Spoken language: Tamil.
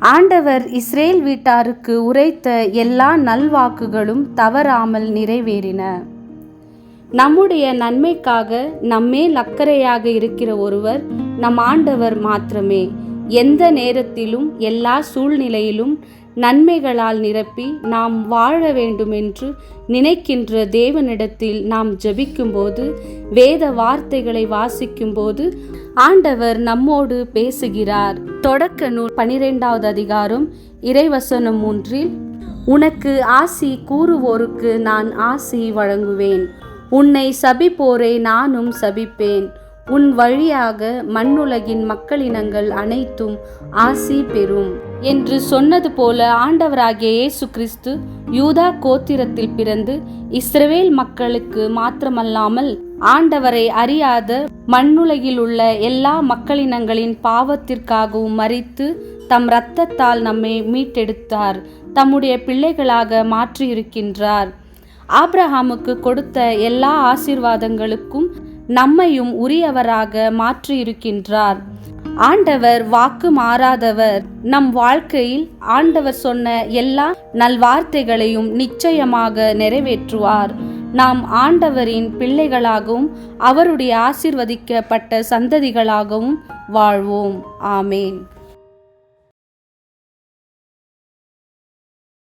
ஆண்டவர் இஸ்ரேல் வீட்டாருக்கு உரைத்த எல்லா நல்வாக்குகளும் தவறாமல் நிறைவேறின. நம்முடைய நன்மைக்காக நம்மேல் அக்கறையாக இருக்கிற ஒருவர் நம் ஆண்டவர் மாத்திரமே. எந்த நேரத்திலும் எல்லா சூழ்நிலையிலும் நன்மைகளால் நிரப்பி நாம் வாழ வேண்டுமென்று நினைக்கின்ற தேவனிடத்தில் நாம் ஜபிக்கும்போது வேத வார்த்தைகளை வாசிக்கும்போது ஆண்டவர் நம்மோடு பேசுகிறார். தொடக்க நூல் பனிரெண்டாவது அதிகாரம் இறைவசனம் மூன்றில் உனக்கு ஆசி கூறுவோருக்கு நான் ஆசி வழங்குவேன். உன்னை சபிப்போரை நானும் சபிப்பேன். உன் வழியாக மண்ணுலகின் மக்களினங்கள் அனைத்தும் ஆசி பெறும். என்று சொன்னது போல ஆண்டவராகிய இயேசு கிறிஸ்து யூதா கோத்திரத்தில் பிறந்து இஸ்ரவேல் மக்களுக்கு மாத்திரமல்லாமல் ஆண்டவரை அறியாத மண்ணுலகில் உள்ள எல்லா மக்களினங்களின் பாவத்திற்காகவும் மறித்து தம் இரத்தத்தால் நம்மை மீட்டெடுத்தார். தம்முடைய பிள்ளைகளாக மாற்றியிருக்கின்றார். ஆப்ரஹாமுக்கு கொடுத்த எல்லா ஆசீர்வாதங்களுக்கும் நம்மையும் உரியவராக மாற்றியிருக்கின்றார். ஆண்டவர் வாக்கு மாறாதவர். நம் வாழ்க்கையில் ஆண்டவர் சொன்ன எல்லா நல்வார்த்தைகளையும் நிச்சயமாக நிறைவேற்றுவார். நாம் ஆண்டவரின் பிள்ளைகளாகவும் அவருடைய ஆசிர்வதிக்கப்பட்ட சந்ததிகளாகவும் வாழ்வோம். ஆமேன்.